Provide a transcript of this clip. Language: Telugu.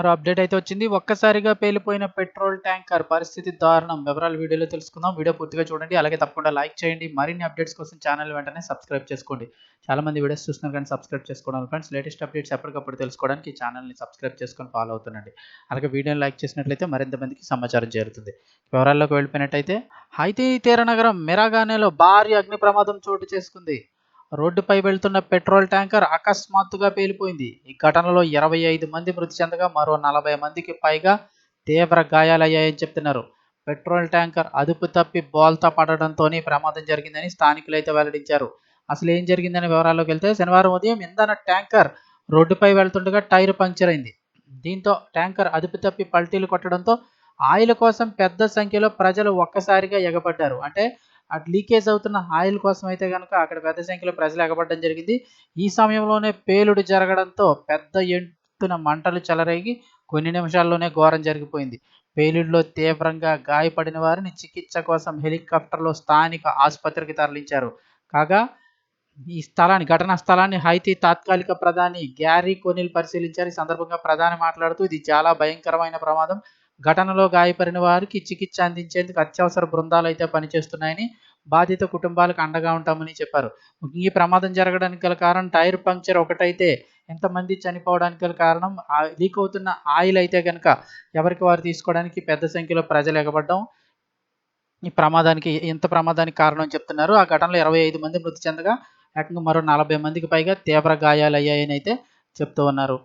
మరో అప్డేట్ అయితే వచ్చింది. ఒక్కసారిగా పేలిపోయిన పెట్రోల్ ట్యాంకర్ పరిస్థితి దారుణం. వివరాలు వీడియోలో తెలుసుకుందాం. వీడియో పూర్తిగా చూడండి. అలాగే తప్పకుండా లైక్ చేయండి. మరిన్ని అప్డేట్స్ కోసం ఛానల్ వెంటనే సబ్స్క్రైబ్ చేసుకోండి. చాలా మంది వీడియోస్ చూస్తున్నారు కానీ సబ్స్క్రైబ్ చేసుకోవడం ఫ్రెండ్స్. లేటెస్ట్ అప్డేట్స్ ఎప్పటికప్పుడు తెలుసుకోవడానికి ఛానల్ని సబ్స్క్రైబ్ చేసుకొని ఫాలో అవుతుండండి. అలాగే వీడియోని లైక్ చేసినట్లయితే మరింత మందికి సమాచారం చేరుతుంది. వివరాల్లోకి వెళ్ళిపోయినట్టయితే హైతీ తీర నగరం మెరాగానేలో భారీ అగ్ని ప్రమాదం చోటు చేసుకుంది. రోడ్డుపై వెళ్తున్న పెట్రోల్ ట్యాంకర్ అకస్మాత్తుగా పేలిపోయింది. ఈ ఘటనలో ఇరవై ఐదు మంది మృతి చెందగా మరో నలభై మందికి పైగా తీవ్ర గాయాలయ్యాయని చెప్తున్నారు. పెట్రోల్ ట్యాంకర్ అదుపు తప్పి బోల్తా పడడంతోనే ప్రమాదం జరిగిందని స్థానికులు అయితే వెల్లడించారు. అసలు ఏం జరిగిందని వివరాల్లోకి వెళ్తే శనివారం ఉదయం ఇంధన ట్యాంకర్ రోడ్డుపై వెళ్తుండగా టైర్ పంక్చర్ అయింది. దీంతో ట్యాంకర్ అదుపు తప్పి పల్టీలు కొట్టడంతో ఆయిల్ కోసం పెద్ద సంఖ్యలో ప్రజలు ఒక్కసారిగా ఎగబడ్డారు. అంటే అటు లీకేజ్ అవుతున్న ఆయిల్ కోసం అయితే కనుక అక్కడ పెద్ద సంఖ్యలో ప్రజలు ఎగబడడం జరిగింది. ఈ సమయంలోనే పేలుడు జరగడంతో పెద్ద ఎత్తున మంటలు చెలరేగి కొన్ని నిమిషాల్లోనే ఘోరం జరిగిపోయింది. పేలుడులో తీవ్రంగా గాయపడిన వారిని చికిత్స కోసం హెలికాప్టర్లో స్థానిక ఆసుపత్రికి తరలించారు. కాగా ఈ స్థలాన్ని ఘటనా స్థలాన్ని హైతీ తాత్కాలిక ప్రధాని గ్యారీ కొనిల్ పరిశీలించారు. ఈ సందర్భంగా ప్రధాని మాట్లాడుతూ ఇది చాలా భయంకరమైన ప్రమాదం. ఘటనలో గాయపడిన వారికి చికిత్స అందించేందుకు అత్యవసర బృందాలు అయితే పనిచేస్తున్నాయని బాధిత కుటుంబాలకు అండగా ఉంటామని చెప్పారు. ఈ ప్రమాదం జరగడానికి గల కారణం టైర్ పంక్చర్ ఒకటైతే ఎంతమంది చనిపోవడానికి గల కారణం. లీక్ అవుతున్న ఆయిల్ అయితే కనుక ఎవరికి వారు తీసుకోవడానికి పెద్ద సంఖ్యలో ప్రజలు ఎగబడ్డం. ఈ ప్రమాదానికి ఎంత ప్రమాదానికి కారణం చెప్తున్నారు. ఆ ఘటనలో ఇరవై ఐదు మంది మృతి చెందగా ఏకంగా మరో నలభై మందికి పైగా తీవ్ర గాయాలయ్యాయని అయితే చెప్తూ ఉన్నారు.